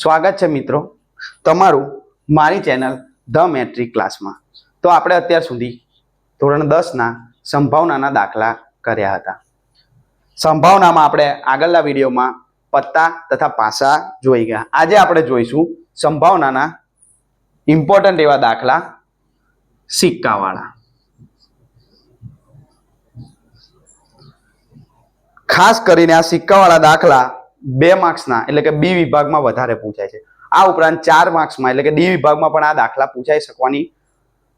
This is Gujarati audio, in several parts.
સ્વાગત છે મિત્રો તમારું મારી ચેનલ ધ મેટ્રિક ક્લાસમાં. તો આપણે અત્યાર સુધી ધોરણ દસના સંભાવનાના દાખલા કર્યા હતા. સંભાવનામાં આપણે આગળના વિડીયોમાં પત્તા તથા પાસા જોઈ ગયા. આજે આપણે જોઈશું સંભાવનાના ઇમ્પોર્ટન્ટ એવા દાખલા સિક્કાવાળા. ખાસ કરીને આ સિક્કાવાળા દાખલા બે માર્ક્સના એટલે કે બી વિભાગમાં વધારે પૂછાય છે. આ ઉપરાંત ચાર માર્ક્સમાં એટલે કે ડી વિભાગમાં પણ આ દાખલા પૂછાઈ શકવાની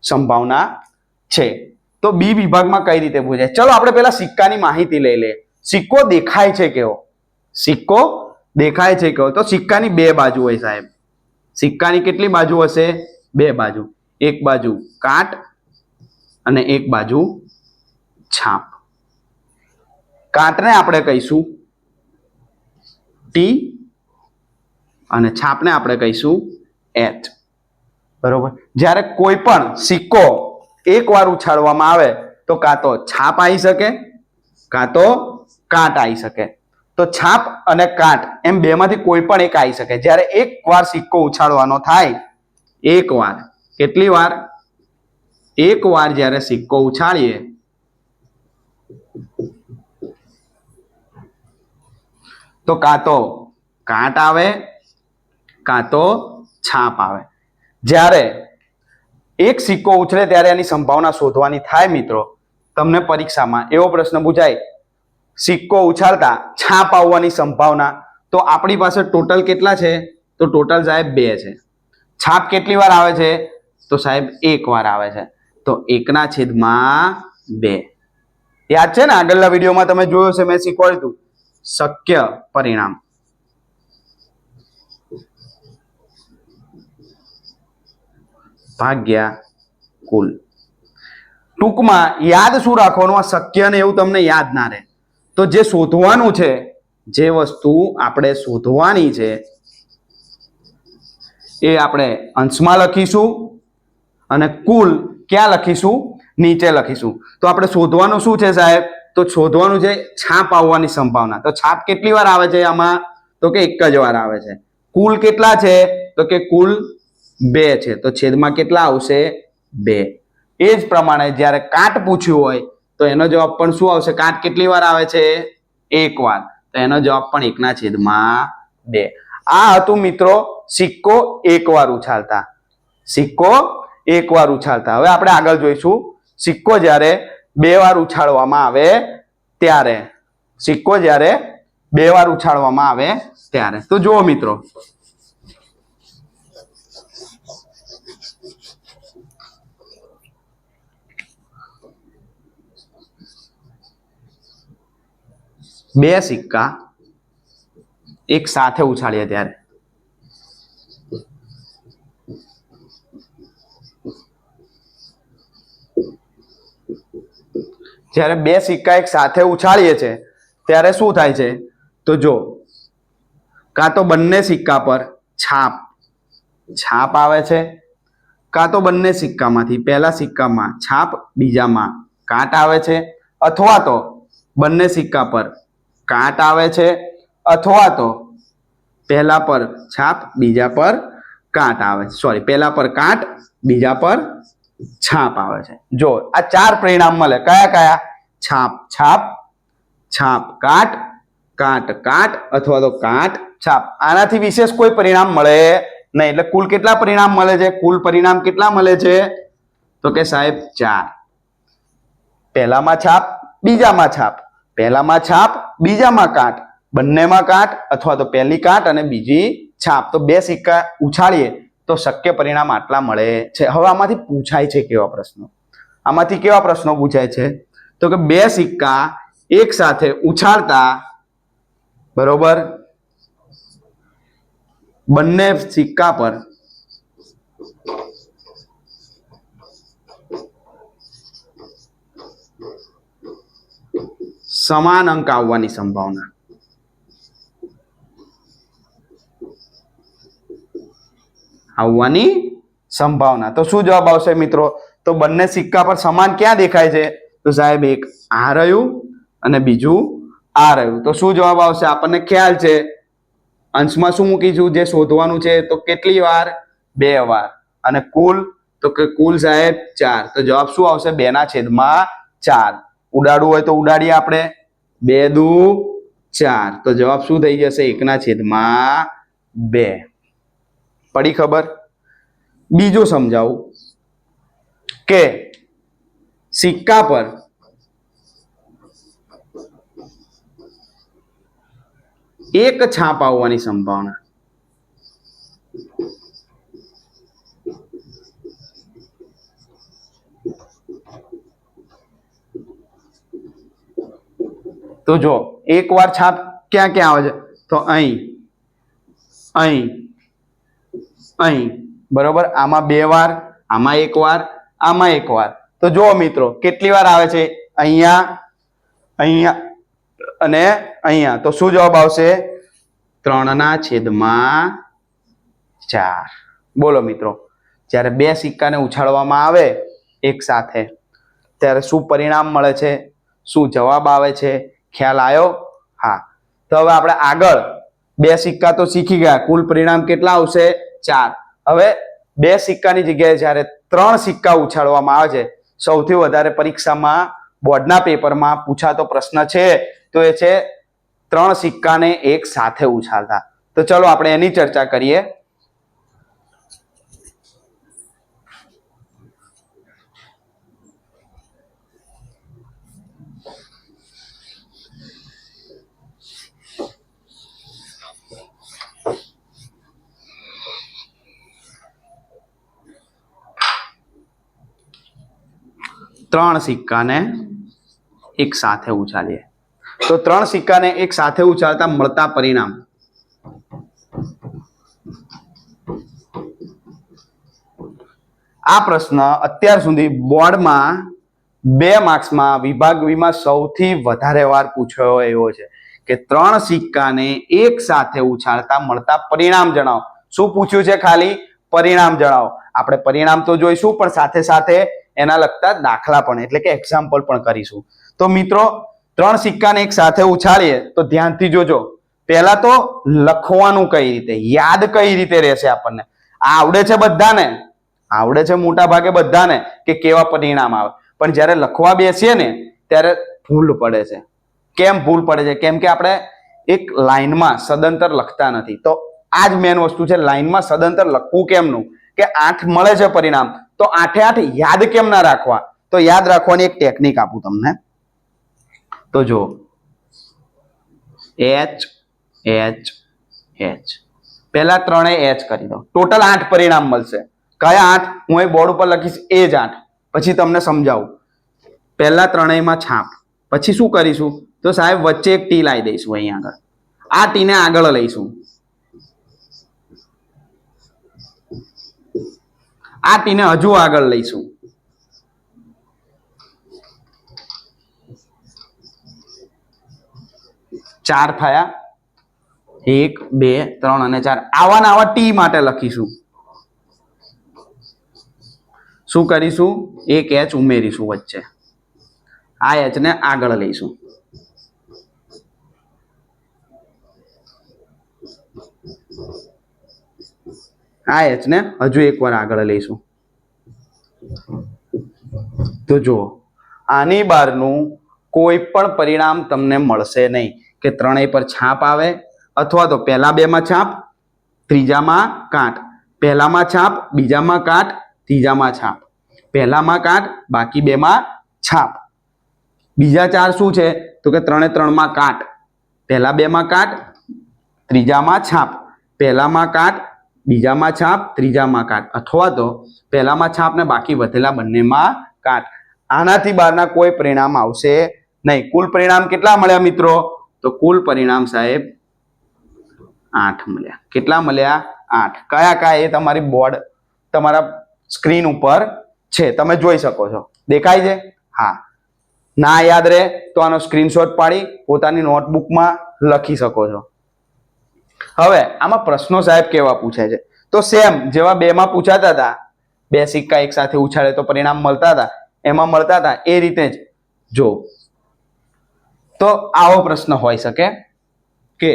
સંભાવના છે. તો બી વિભાગમાં કઈ રીતે પૂછાય? ચલો, આપણે પહેલા સિક્કાની માહિતી લઈ લઈએ. સિક્કો દેખાય છે કેવો? સિક્કો દેખાય છે કેવો? તો સિક્કાની બે બાજુ હોય સાહેબ. સિક્કાની કેટલી બાજુ હશે? બે બાજુ. એક બાજુ કાટ અને એક બાજુ છાપ. કાટને આપણે કહીશું ટી અને છાપને આપણે કહીશું એચ બરોબર? જ્યારે કોઈ પણ સિક્કો એકવાર ઉછાળવામાં આવે, તો કાં તો છાપ આવી શકે, કાં તો કાંટ આવી શકે. તો છાપ અને કાંટ એમ બેમાંથી કોઈ પણ એક આવી શકે. જ્યારે એકવાર સિક્કો ઉછાળવાનો થાય, એકવાર. કેટલી વાર? એકવાર જ્યારે સિક્કો ઉછાળીએ તો કાં તો કાંટ આવે, કાં તો છાપ આવે. જ્યારે એક સિક્કો ઉછળે ત્યારે એની સંભાવના શોધવાની થાય મિત્રો. તમને પરીક્ષામાં એવો પ્રશ્ન પૂછાય, સિક્કો ઉછાળતા છાપ આવવાની સંભાવના, તો આપણી પાસે ટોટલ કેટલા છે? તો ટોટલ સાહેબ બે છે. છાપ કેટલી વાર આવે છે? તો સાહેબ એક વાર આવે છે. તો એકના છેદમાં બે. યાદ છે ને આગળના વિડીયોમાં તમે જોયો છે મેં શીખવાડ્યું હતું. શક્ય પરિણામ. ભાગ્યા કુલ. ટૂંકમાં યાદ શું રાખવાનું? આ શક્ય ને એવું તમને યાદ ના રહે. તો જે શોધવાનું છે, જે વસ્તુ આપણે શોધવાની છે, એ આપણે અંશમાં લખીશું અને કુલ ક્યાં લખીશું? નીચે લખીશું. તો આપણે શોધવાનું શું છે સાહેબ? તો શોધવાનું છે છાપ આવવાની સંભાવના. તો છાપ કેટલી વાર આવે છે આમાં? તો કે એક જ વાર આવે છે. કુલ કેટલા છે? તો કે કુલ બે છે. તો છેદમાં કેટલા આવશે? બે. એ જ પ્રમાણે જ્યારે કાટ પૂછ્યું હોય, તો એનો જવાબ પણ શું આવશે? કાટ કેટલી વાર આવે છે? એક વાર. તો એનો જવાબ પણ એકના છેદમાં બે. આ હતું મિત્રો સિક્કો એક વાર ઉછાળતા. સિક્કો એક વાર ઉછાળતા. હવે આપણે આગળ જોઈશું. સિક્કો જ્યારે બે વાર ઉછાળવામાં આવે ત્યારે. સિક્કો જ્યારે બે વાર ઉછાળવામાં આવે ત્યારે. તો જુઓ મિત્રો. બે સિક્કા એક સાથે ઉછાળીએ ત્યારે. જ્યારે બે સિક્કા એક સાથે ઉછાળીએ છીએ ત્યારે શું થાય છે? તો જો, કાં તો બંને સિક્કા પર છાપ છાપ આવે છે, કાં તો બંને સિક્કામાંથી, પહેલા સિક્કામાં છાપ, બીજામાં કાંટ આવે છે, અથવા તો બંને સિક્કા પર કાંટ આવે છે, અથવા તો પહેલા પર છાપ, બીજા પર કાટ આવે છે. સોરી પહેલા પર કાટ, બીજા પર છાપ આવે છે. જો આ ચાર પરિણામ મળે કયા કયા? છાપ છાપ છાપ, કાટ કાટ કાટ અથવા તો કાટ, છાપ. આનાથી વિશેષ કોઈ પરિણામ મળે નહીં. એટલે કુલ કેટલા પરિણામ મળે છે? કુલ પરિણામ કેટલા મળે છે? તો કે સાહેબ, ચાર. પહેલામાં છાપ, બીજામાં છાપ. પહેલામાં છાપ, બીજામાં કાટ. બંનેમાં કાટ અથવા તો પહેલી કાટ અને બીજી છાપ. તો બે સિક્કા ઉછાળીએ. તો શક્ય પરિણામ આટલા મળે છે. હવે આમાંથી પૂછાય છે કેવા પ્રશ્નો? આમાંથી કેવા પ્રશ્નો પૂછાય છે? તો કે બે સિક્કા એક સાથે ઉછાળતા, બરોબર? બંને સિક્કા પર સમાન અંક આવવાની સંભાવના. આવવાની સંભાવના. તો શું જવાબ આવશે મિત્રો? તો બંને સિક્કા પર સમાન ક્યાં દેખાય છે? તો સાહેબ એક આ રહ્યું અને બીજું આ રહ્યું. તો શું જવાબ આવશે? આપણને ખ્યાલ છે. અંશમાં શું મૂકીશું જે શોધવાનું છે, તો કેટલી વાર? બે વાર. અને કુલ? તો કે કુલ સાહેબ ચાર. તો જવાબ શું આવશે? બે ના છેદમાં ચાર. ઉડાડવું હોય તો ઉડાડીએ આપણે. બે દુ ચાર. તો જવાબ શું થઈ જશે? એકના છેદમાં બે. પડી ખબર? બીજું સમજાવું કે સિક્કા પર એક છાપ આવવાની સંભાવના તો જો, એક વાર છાપ ક્યાં ક્યાં આવે છે? તો અહીં અહીં. અહીં. બરોબર? આમાં બે વાર, આમાં એક વાર, આમાં એક વાર. તો જુઓ મિત્રો, કેટલી વાર આવે છે? અહીંયા અહીંયા અને અહીંયા. તો શું જવાબ આવશે? ત્રણના છેદમાં ચાર. બોલો મિત્રો, જ્યારે બે સિક્કાને ઉછાળવામાં આવે એક સાથે, ત્યારે શું પરિણામ મળે છે? શું જવાબ આવે છે? ખ્યાલ આવ્યો હા. તો હવે આપણે આગળ બે સિક્કા તો શીખી ગયા. કુલ પરિણામ કેટલા આવશે? ચાર. હવે બે સિક્કાની જગ્યાએ જ્યારે ત્રણ સિક્કા ઉછાળવામાં આવે છે, સૌથી વધારે પરીક્ષામાં બોર્ડના પેપરમાં પૂછાતો પ્રશ્ન છે, તો એ છે ત્રણ સિક્કાને એક સાથે ઉછાળતા. તો ચલો આપણે એની ચર્ચા કરીએ. ત્રણ સિક્કાને એક સાથે ઉછાળીએ. તો ત્રણ સિક્કાને એક સાથે ઉછાળતા મળતા પરિણામ. આ પ્રશ્ન અત્યાર સુધી બોર્ડમાં બે માર્ક્સમાં વિભાગ વીમાં સૌથી વધારે વાર પૂછાયો એવો છે કે ત્રણ સિક્કાને એક સાથે ઉછાળતા મળતા પરિણામ જણાવો. શું પૂછ્યું છે ખાલી? પરિણામ જણાવો. આપણે પરિણામ તો જોઈશું, પણ સાથે સાથે એના લગતા દાખલા પણ, એટલે કે એક્ઝામ્પલ પણ કરીશું. તો મિત્રો, ત્રણ સિક્કાને એક સાથે ઉછાળીએ, તો ધ્યાનથી જોજો. પહેલા તો લખવાનું કઈ રીતે? યાદ કઈ રીતે રહેશે આપણને? આવડે છે બધાને? આવડે છે મોટા ભાગે બધાને, કે કેવા પરિણામ આવે? પણ જ્યારે લખવા બેસીએ ને, ત્યારે ભૂલ પડે છે. કેમ ભૂલ પડે છે? કેમ કે આપણે એક લાઈનમાં સદંતર લખતા નથી. તો આ જ મેન વસ્તુ છે લાઈનમાં સદંતર લખવું કેમનું? કે આઠ મળે છે પરિણામ. તો આઠે આઠ યાદ કેમ ના રાખવા? તો યાદ રાખવાની એક ટેકનિક આપું તમને. તો જો એચ એચ એચ પહેલા ત્રણે એચ કરી દો. ટોટલ આઠ પરિણામ મળશે. કયા આઠ? હું એ બોર્ડ ઉપર લખીશ એ જ આઠ. પછી તમને સમજાવું. પહેલા ત્રણેયમાં છાપ. પછી શું કરીશું? તો સાહેબ, વચ્ચે એક ટી લાવી દઈશું અહીંયા આગળ. આ ટીને આગળ લઈશું. આ ટીને હજુ આગળ લઈશું. ચાર થયા. એક, બે, ત્રણ અને ચાર. આવા આવા ટી માટે લખીશું. શું કરીશું? એક એચ ઉમેરીશું વચ્ચે. આ એચ ને આગળ લઈશું. આ એચ ને હજુ એકવાર આગળ લઈશું. તો જુઓ, આની બહારનું કોઈ પણ પરિણામ તમને મળશે નહીં કે ત્રણેય પર છાપ આવે અથવા તો પહેલા બેમાં છાપ, ત્રીજામાં કાંટ. પહેલામાં છાપ, બીજામાં કાંટ, ત્રીજામાં છાપ. પહેલામાં કાંટ, બાકી બેમાં છાપ. બીજા ચાર શું છે? તો કે ત્રણે ત્રણમાં કાંટ. પહેલા બેમાં કાંટ, ત્રીજામાં છાપ. પહેલામાં કાંટ બીજામાં છાપ, ત્રીજામાં કાટ. અથવા તો પહેલામાં છાપ ને બાકી વધેલા બંનેમાં કાટ. આનાથી બહારના કોઈ પરિણામ આવશે નહીં. કુલ પરિણામ કેટલા મળ્યા મિત્રો? તો કુલ પરિણામ સાહેબ આઠ મળ્યા. કેટલા મળ્યા? આઠ. કયા કયા? એ તમારી બોર્ડ તમારા સ્ક્રીન ઉપર છે. તમે જોઈ શકો છો. દેખાય છે? હા. ના યાદ રહે તો આનો સ્ક્રીનશોટ પાડી, પોતાની નોટબુકમાં લખી શકો છો. હવે આમાં પ્રશ્નો સાહેબ કેવા પૂછે છે? તો સેમ જેવા બેમાં પૂછાતા હતા, બે સિક્કા એક સાથે ઉછાળે તો પરિણામ મળતા હતા, એમાં મળતા હતા એ રીતે જ. જો, તો આવો પ્રશ્ન હોઈ શકે કે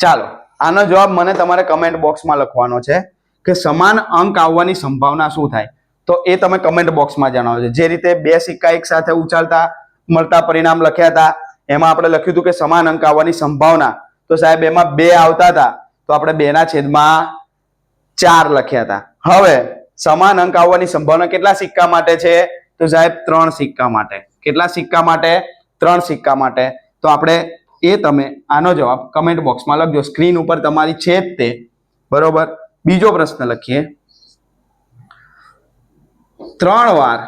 ચાલો આનો જવાબ મને તમારે કમેન્ટ બોક્સમાં લખવાનો છે કે સમાન અંક આવવાની સંભાવના શું થાય? તો એ તમે કમેન્ટ બોક્સમાં જણાવજો જે રીતે બે સિક્કા એક સાથે ઉછાળતા, મળતા પરિણામ લખ્યા હતા, એમાં આપણે લખ્યું હતું કે સમાન અંક આવવાની સંભાવના. તો સાહેબ, એમાં બે આવતા હતા. તો આપણે બેના છેદમાં ચાર લખ્યા હતા. હવે સમાન અંક આવવાની સંભાવના કેટલા સિક્કા માટે છે? તો સાહેબ, ત્રણ સિક્કા માટે. કેટલા સિક્કા માટે? ત્રણ સિક્કા માટે. તો આપણે એ તમે આનો જવાબ કમેન્ટ બોક્સમાં લખજો. સ્ક્રીન ઉપર તમારી છે જ તે. બરોબર? બીજો પ્રશ્ન લખીએ. ત્રણ વાર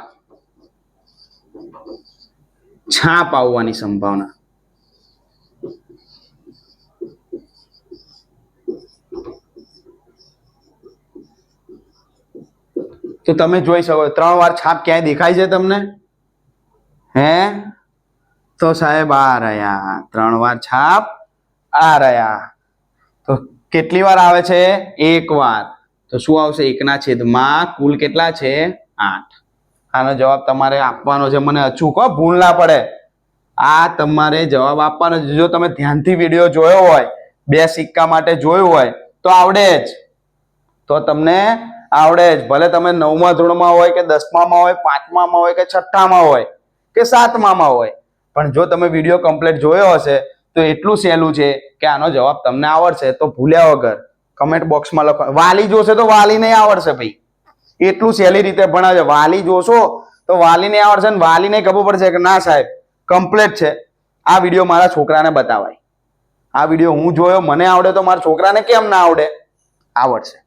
છાપ આવવાની સંભાવના. તો તમે જોઈ શકો ત્રણ વાર છાપ ક્યાંય દેખાય છે તમને? હે? તો સાહેબ આ રહ્યા. ત્રણ વાર છાપ, આ રહ્યા. તો કેટલી વાર આવે છે? એક વાર. તો શું આવશે? એકના છેદમાં કુલ કેટલા છે? આઠ. આનો જવાબ તમારે આપવાનો છે. મને અચૂક ભૂલ ના પડે. આ તમારે જવાબ આપવાનો છે. જો તમે ધ્યાનથી વીડિયો જોયો હોય, બે સિક્કા માટે જોયું હોય, તો આવડે જ. તો તમને આવડે જ. ભલે તમે નવમા ધોરણમાં હોય કે દસમામાં હોય, પાંચમામાં હોય કે છઠ્ઠામાં હોય કે સાતમામાં હોય. પણ જો તમે વીડિયો કમ્પ્લીટ જોયો હશે, તો એટલું સહેલું છે કે આનો જવાબ તમને આવડશે, તો ભૂલ્યા વગર કમેન્ટ બોક્સમાં લખો. વાલી જોશે તો વાલી નહીં આવડશે ભાઈ. એટલું સહેલી રીતે ભણાવે. વાલી જોશો તો વાલી નહીં આવડશે ને વાલી નહીં ખબર પડશે કે ના સાહેબ કમ્પ્લીટ છે. આ વીડિયો મારા છોકરાને બતાવાય. આ વીડિયો હું જોયો, મને આવડે તો મારા છોકરાને કેમ ના આવડે? આવડશે.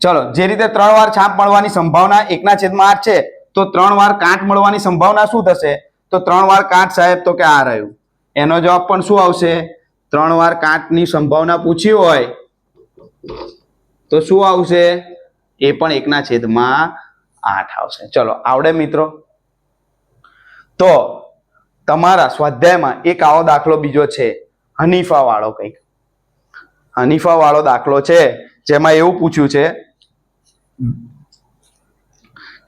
ચલો, જે રીતે ત્રણ વાર છાપ મળવાની સંભાવના એકના છેદમાં આઠ છે, તો ત્રણ વાર કાંટ મળવાની સંભાવના શું થશે? તો ત્રણ વાર કાંટ સાહેબ તો કે આ રહ્યું. એનો જવાબ પણ શું આવશે? ત્રણ વાર કાંટની સંભાવના પૂછી હોય તો શું આવશે? એ પણ એકના છેદમાં આઠ આવશે. ચલો, આવડે મિત્રો? તો તમારા સ્વાધ્યાયમાં એક આવો દાખલો બીજો છે હનીફા વાળો કંઈક. હનીફા વાળો દાખલો છે, જેમાં એવું પૂછ્યું છે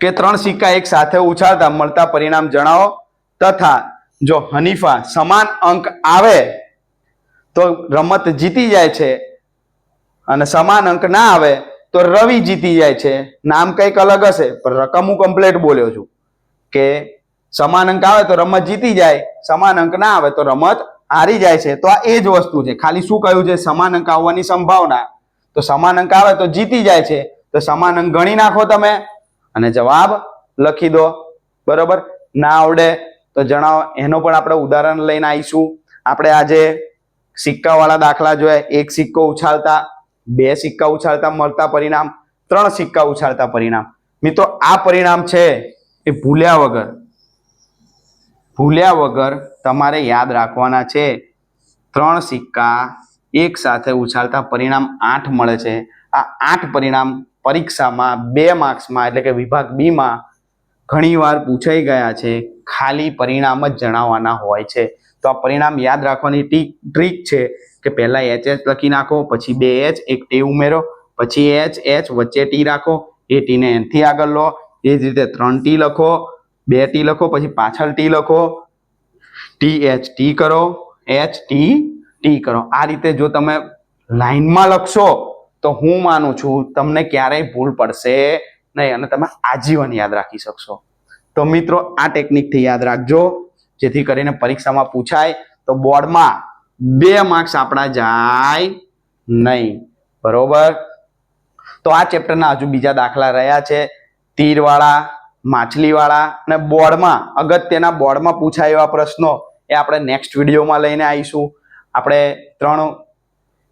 કે ત્રણ સિક્કા એક સાથે ઉછાળતા મળતા પરિણામ જણાવો. તથા જો હનીફા સમાન અંક આવે, તો રમત જીતી જાય છે. અને સમાન અંક ના આવે, તો રવિ જીતી જાય છે. નામ કંઈક અલગ હશે, પણ રકમ હું કમ્પ્લેટ બોલ્યો છું. કે સમાન અંક આવે તો રમત જીતી જાય, સમાન અંક ના આવે તો રમત હારી જાય છે. તો આ એ જ વસ્તુ છે. ખાલી શું કહ્યું છે? સમાન અંક આવવાની સંભાવના. તો સમાન અંક આવે તો જીતી જાય છે. તો સમાન અંક ગણી નાખો તમે. અને જવાબ લખી દો. બરોબર? ના આવડે. તો જણાવો, એનો પણ આપણે ઉદાહરણ લઈને આવીશું. આપણે આજે સિક્કાવાળા દાખલા જોયા. એક સિક્કો ઉછાળતા, બે સિક્કા ઉછાળતા મળતા પરિણામ, ત્રણ સિક્કા ઉછાળતા પરિણામ. મિત્રો, આ પરિણામ છે એ ભૂલ્યા વગર. ભૂલ્યા વગર તમારે યાદ રાખવાના છે. ત્રણ સિક્કા એક સાથે ઉછાળતા પરિણામ આઠ મળે છે. આ આઠ પરિણામ પરીક્ષામાં બે માર્ક્સમાં, એટલે કે વિભાગ બીમાં ઘણીવાર પૂછાઈ ગયા છે ખાલી પરિણામ જ જણાવવાના હોય છે. તો આ પરિણામ યાદ રાખવાની ટીક ટ્રીક છે કે પહેલાં એચ એચ લખી નાખો, પછી બે એચ એક ટી ઉમેરો, પછી એચ એચ વચ્ચે ટી રાખો, એ ટીને એનથી આગળ લો. એ જ રીતે ત્રણ ટી લખો, બે ટી લખો, પછી પાછળ ટી લખો. ટી એચ ટી કરો એચ ટી ટી કરો. આ રીતે જો તમે લાઈનમાં લખશો, તો હું માનું છું તમને ક્યારેય ભૂલ પડશે નહીં અને તમે આજીવન યાદ રાખી શકશો. તો મિત્રો, આ ટેકનિકથી યાદ રાખજો. જેથી કરીને પરીક્ષામાં પૂછાય તો બોર્ડમાં બે માર્ક્સ આપણા જાય નહીં. બરોબર? તો આ ચેપ્ટરના હજુ બીજા દાખલા રહ્યા છે. તીરવાળા, માછલીવાળા અને બોર્ડમાં, અગત્યના બોર્ડમાં પૂછાય એવા પ્રશ્નો એ આપણે નેક્સ્ટ વિડીયોમાં લઈને આવીશું. આપણે ત્રણ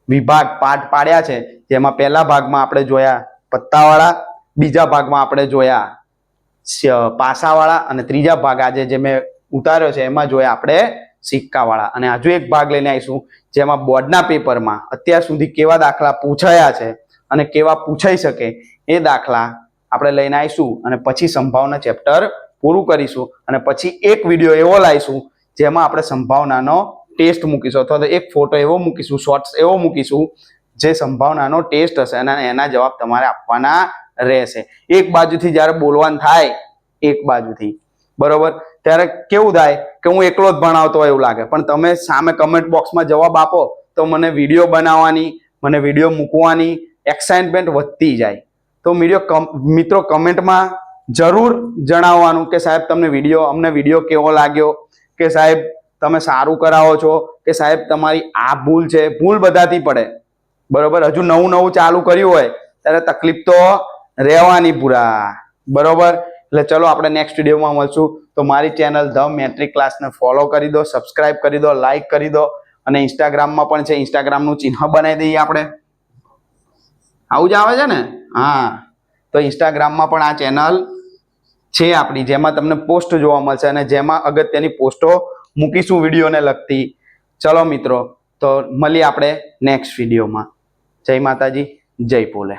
વિભાગ પાઠ પાડ્યા છે. જેમાં પહેલા ભાગમાં આપણે જોયા પત્તાવાળા, બીજા ભાગમાં આપણે જોયા પાસાવાળા અને ત્રીજા ભાગ આજે જે મેં ઉતાર્યો છે, એમાં જોયા આપણે સિક્કાવાળા. અને હજુ એક ભાગ લઈને આવીશું, જેમાં બોર્ડના પેપરમાં અત્યાર સુધી કેવા દાખલા પૂછાયા છે અને કેવા પૂછાઈ શકે એ દાખલા આપણે લઈને આવીશું અને પછી સંભાવના ચેપ્ટર પૂરું કરીશું અને પછી એક વીડિયો એવો લાવીશું જેમાં આપણે સંભાવનાનો ટેસ્ટ મૂકીશું અથવા તો એક ફોટો એવો મૂકીશું, શોર્ટ્સ એવો મૂકીશું જે સંભાવનાનો ટેસ્ટ હશે અને એના જવાબ તમારે આપવાના રહેશે. એક બાજુથી જ્યારે બોલવાનું થાય, એક બાજુથી. બરોબર? ત્યારે કેવું થાય કે હું એકલો જ ભણાવતો હોય એવું લાગે. પણ તમે સામે કમેન્ટ બોક્સમાં જવાબ આપો, તો મને વીડિયો બનાવવાની, મને વીડિયો મૂકવાની એક્સાઇટમેન્ટ વધતી જાય. તો વીડિયો મિત્રો કમેન્ટમાં જરૂર જણાવવાનું કે સાહેબ તમને વીડિયો અમને વીડિયો કેવો લાગ્યો? કે સાહેબ તમે સારું કરાવો છો? કે સાહેબ તમારી આ ભૂલ છે? ભૂલ બધાથી પડે. બરોબર? હજુ નવું નવું ચાલુ કર્યું હોય, ત્યારે તકલીફ તો રહેવાની પૂરા બરોબર? એટલે ચલો આપણે નેક્સ્ટ વિડીયોમાં મળશું. તો મારી ચેનલ ધ મેટ્રિક ક્લાસને ફોલો કરી દો સબસ્ક્રાઇબ કરી દો લાઇક કરી દો અને ઇન્સ્ટાગ્રામમાં પણ છે ઇન્સ્ટાગ્રામનું ચિહ્ન બનાવી દઈએ આપણે. આવું જ આવે છે ને? હા. તો ઇન્સ્ટાગ્રામમાં પણ આ ચેનલ છે આપણી, જેમાં તમને પોસ્ટ જોવા મળશે અને જેમાં અગત્યની પોસ્ટો મૂકીશું વિડીયોને લગતી. ચલો મિત્રો, તો મળીએ આપણે નેક્સ્ટ વિડીયોમાં. જય માતાજી, જય પોલે